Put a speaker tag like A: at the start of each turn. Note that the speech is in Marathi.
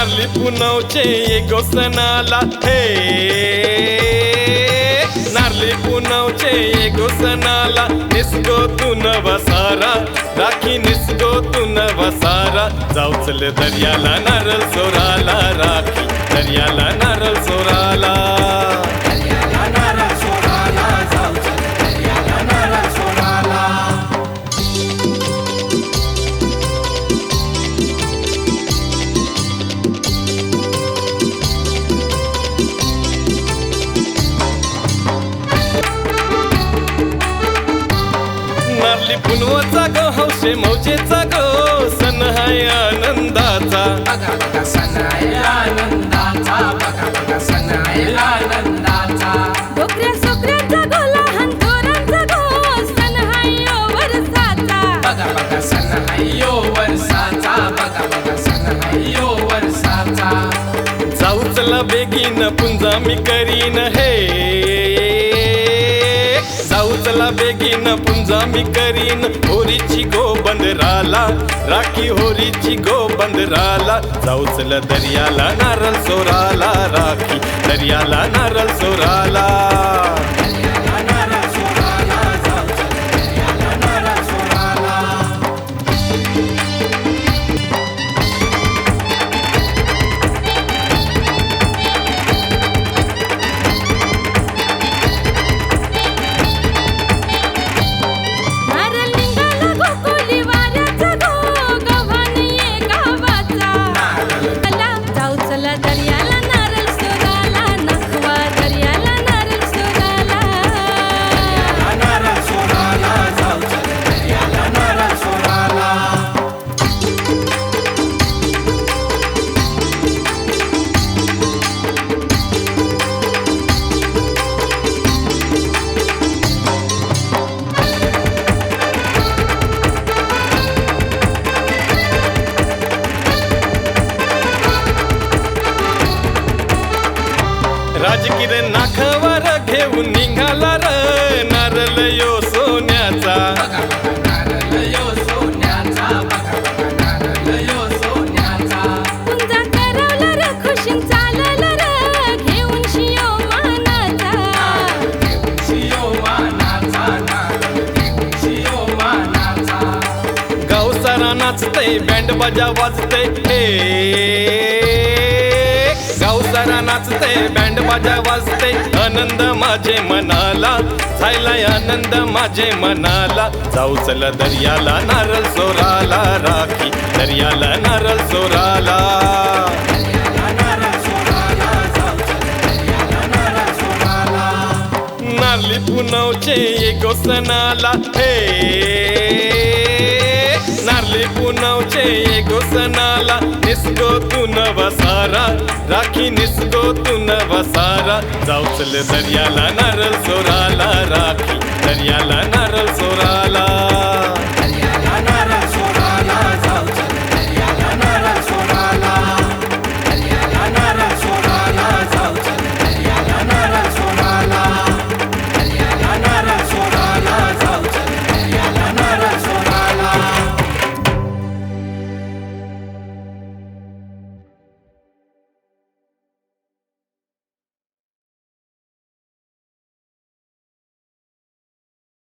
A: नारली पुनवचे येगो सणाला. हे. नारली पुनवचे येगो सणाला. निसगो तू वसारा. राखी निसगो तू वसारा. जाऊचल दर्याला नारळ सोराला. राखी दर्याला नारळ सोराला. पुनवाचा ग हौशे मौजेचा ग सण हाय आनंदाचा.
B: बघा बघा सण आहे आनंदाचा. बघा बघा सण आहे आनंदाचा.
C: डोकऱ्या सोकऱ्यांचा गो लहान थोरांचा गो सण हाय यो वरसाचा
B: बघा बघा सण आहे यो वर्षाचा बघा बघा सण आहे यो वर्षाचा
A: जाऊ चला बेगीन पुंजा मी करीन हे. उचला बेगीन पुंजा मी करीन. होरीची गो बंदराला राखी होरीची गो बंदराला जाऊ चला दर्याला नारळ सोराला राखी दर्याला नारळ सोराला.
C: मानाचा
B: नारळ घेऊन शियो मानाचा.
A: गाव सारा नाचते बँड बाजा वाजते हे नाचते बँड बाजा वाजते. आनंद माझे मनाला झायलाय आनंद माझे मनाला. जाऊ चल दर्याला नारळ सोराला राखी. दर्याला नारळ सोराला
B: दर्याला
A: नारली पुनवचे गोसनाला हे. नारली पुनवचे निसगो तू वसारा राखी निसगो तू वसारा जाऊचल दर्याला नारळ सोराला. राखी दर्याला नारळ सोराला.